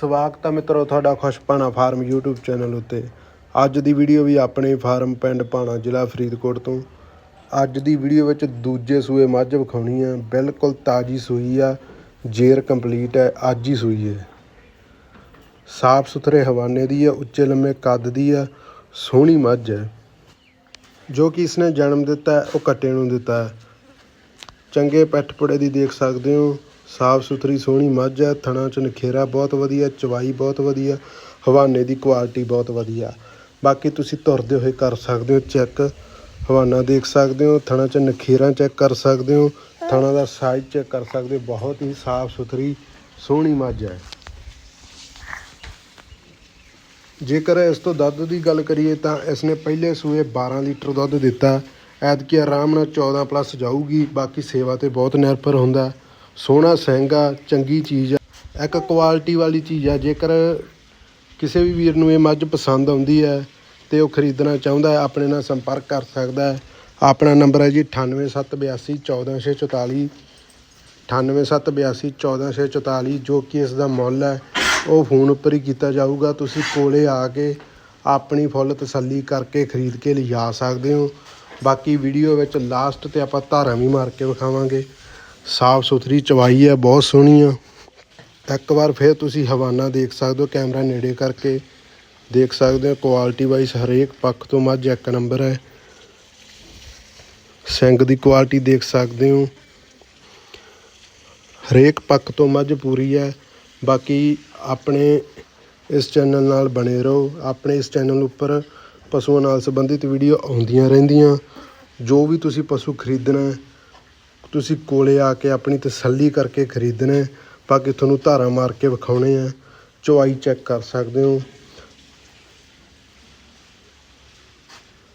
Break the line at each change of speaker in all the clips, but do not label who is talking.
ਸਵਾਗਤ ਹੈ ਮਿੱਤਰੋ ਤੁਹਾਡਾ ਖੁਸ਼ਪਾਣਾ ਫਾਰਮ YouTube ਚੈਨਲ ਉੱਤੇ। ਅੱਜ ਦੀ ਵੀਡੀਓ ਵੀ ਆਪਣੇ ਫਾਰਮ ਪਿੰਡ ਪਾਣਾ ਜ਼ਿਲ੍ਹਾ ਫਰੀਦਕੋਟ ਤੋਂ। ਅੱਜ ਦੀ ਵੀਡੀਓ ਵਿੱਚ ਦੂਜੇ ਸੂਏ ਮੱਝ ਵਿਖਾਉਣੀ ਆ। ਬਿਲਕੁਲ ਤਾਜੀ ਸੂਈ ਆ। ਜੇਰ ਕੰਪਲੀਟ ਹੈ, ਅੱਜ ਹੀ ਸੂਈ ਹੈ। ਸਾਫ਼ ਸੁਥਰੇ ਹਵਾਨੇ ਦੀ ਆ, ਉੱਚੇ ਲੰਮੇ ਕੱਦ ਦੀ ਆ, ਸੋਹਣੀ ਮੱਝ ਹੈ। ਜੋ ਕਿ ਇਸਨੇ ਜਨਮ ਦਿੱਤਾ ਉਹ ਕੱਟੇ ਨੂੰ ਦਿੱਤਾ ਚੰਗੇ ਪੈਠ ਪੁੜੇ ਦੀ ਦੇਖ ਸਕਦੇ ਹੋ। ਸਾਫ਼ ਸੁਥਰੀ, ਸੋਹਣੀ ਮੱਝ ਹੈ, ਥਣਾ ਚ ਨਖੇਰਾ ਬਹੁਤ ਵਧੀਆ, ਚਵਾਈ ਬਹੁਤ ਵਧੀਆ, ਹਵਾਨੇ ਦੀ ਕੁਆਲਿਟੀ ਬਹੁਤ ਵਧੀਆ। ਬਾਕੀ ਤੁਸੀਂ ਤੁਰਦੇ ਹੋਏ ਕਰ ਸਕਦੇ ਹੋ ਚੈੱਕ ਹਵਾਨਾ ਦੇਖ ਸਕਦੇ ਹੋ, ਥਣਾ ਚ ਨਖੇਰਾ ਚੈੱਕ ਕਰ ਸਕਦੇ ਹੋ, ਥਣਾ ਦਾ ਸਾਈਜ਼ ਚੈੱਕ ਕਰ ਸਕਦੇ ਹੋ, ਬਹੁਤ ਹੀ ਸਾਫ਼ ਸੁਥਰੀ, ਸੋਹਣੀ ਮੱਝ ਹੈ। ਜੇਕਰ ਇਸ ਤੋਂ ਦੁੱਧ ਦੀ ਗੱਲ ਕਰੀਏ ਤਾਂ ਇਸ ਨੇ ਪਹਿਲੇ ਸੂਏ 12 ਲੀਟਰ ਦੁੱਧ ਦਿੱਤਾ, ਐਤਕੀ ਆਰਾਮ ਨਾਲ 14 ਪਲੱਸ ਜਾਊਗੀ, ਬਾਕੀ ਸੇਵਾ ਤੇ ਬਹੁਤ ਨਿਰਭਰ ਹੁੰਦਾ। ਸੋਹਣਾ ਸਹਿੰਗਾ, ਚੰਗੀ ਚੀਜ਼ ਆ, ਇੱਕ ਕੁਆਲਿਟੀ ਵਾਲੀ ਚੀਜ਼ ਆ। ਜੇਕਰ ਕਿਸੇ ਵੀ ਵੀਰ ਨੂੰ ਇਹ ਮੱਝ ਪਸੰਦ ਆਉਂਦੀ ਹੈ ਤੇ ਉਹ ਖਰੀਦਣਾ ਚਾਹੁੰਦਾ ਹੈ, ਆਪਣੇ ਨਾਲ ਸੰਪਰਕ ਕਰ ਸਕਦਾ ਹੈ। ਆਪਣਾ ਨੰਬਰ ਹੈ ਜੀ 98782 14644 98782 14644 ਜੋ ਕਿ ਇਸ ਦਾ ਮੁੱਲ ਹੈ, ਉਹ ਫੋਨ ਉੱਪਰ ਹੀ ਕੀਤਾ ਜਾਊਗਾ। ਤੁਸੀਂ ਕੋਲੇ ਆ ਕੇ ਆਪਣੀ ਫੁੱਲ ਤਸੱਲੀ ਕਰਕੇ ਖਰੀਦ ਕੇ ਲਿਜਾ ਸਕਦੇ ਹੋ। ਬਾਕੀ ਵੀਡੀਓ ਵਿੱਚ ਲਾਸਟ ਤੇ ਆਪਾਂ ਧਾਰਾਂ ਵੀ ਮਾਰ ਕੇ ਵਿਖਾਵਾਂਗੇ। ਸਾਫ਼ ਸੁਥਰੀ ਚਵਾਈ ਹੈ, ਬਹੁਤ ਸੋਹਣੀ ਆ। ਇੱਕ ਵਾਰ ਫਿਰ ਤੁਸੀਂ ਹਵਾਨਾ ਦੇਖ ਸਕਦੇ ਹੋ, ਕੈਮਰਾ ਨੇੜੇ ਕਰਕੇ ਦੇਖ ਸਕਦੇ ਹੋ ਕੁਆਲਿਟੀ ਵਾਈਜ਼ ਹਰੇਕ ਪੱਖ ਤੋਂ ਮੱਝ ਇੱਕ ਨੰਬਰ ਹੈ। ਸਿੰਗ ਦੀ ਕੁਆਲਿਟੀ ਦੇਖ ਸਕਦੇ ਹੋ। ਹਰੇਕ ਪੱਖ ਤੋਂ ਮੱਝ ਪੂਰੀ ਹੈ। ਬਾਕੀ ਆਪਣੇ ਇਸ ਚੈਨਲ ਨਾਲ ਬਣੇ ਰਹੋ। ਆਪਣੇ ਇਸ ਚੈਨਲ ਉੱਪਰ ਪਸ਼ੂਆਂ ਨਾਲ ਸੰਬੰਧਿਤ ਵੀਡੀਓ ਆਉਂਦੀਆਂ ਰਹਿੰਦੀਆਂ। ਜੋ ਵੀ ਤੁਸੀਂ ਪਸ਼ੂ ਖਰੀਦਣਾ ਤੁਸੀਂ ਕੋਲੇ ਆ ਕੇ ਆਪਣੀ ਤਸੱਲੀ ਕਰਕੇ ਖਰੀਦਣਾ, ਬਾਕੀ ਤੁਹਾਨੂੰ ਧਾਰਾਂ ਮਾਰ ਕੇ ਵਿਖਾਉਣੇ ਆ। ਚੁਆਈ ਚੈੱਕ ਕਰ ਸਕਦੇ ਹੋ।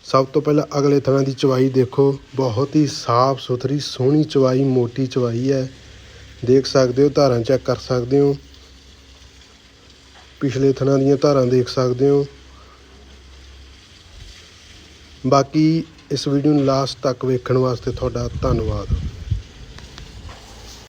ਸਭ ਤੋਂ ਪਹਿਲਾਂ ਅਗਲੇ ਥਾਂ ਦੀ ਚਵਾਈ ਦੇਖੋ। ਬਹੁਤ ਹੀ ਸਾਫ਼ ਸੁਥਰੀ, ਸੋਹਣੀ ਚਵਾਈ ਮੋਟੀ ਚਵਾਈ ਹੈ। ਦੇਖ ਸਕਦੇ ਹੋ, ਧਾਰਾਂ ਚੈੱਕ ਕਰ ਸਕਦੇ ਹੋ। ਪਿਛਲੇ ਥਣਾਂ ਦੀਆਂ ਧਾਰਾਂ ਦੇਖ ਸਕਦੇ ਹੋ। ਬਾਕੀ ਇਸ ਵੀਡੀਓ ਨੂੰ ਲਾਸਟ ਤੱਕ ਵੇਖਣ ਵਾਸਤੇ ਤੁਹਾਡਾ ਧੰਨਵਾਦ।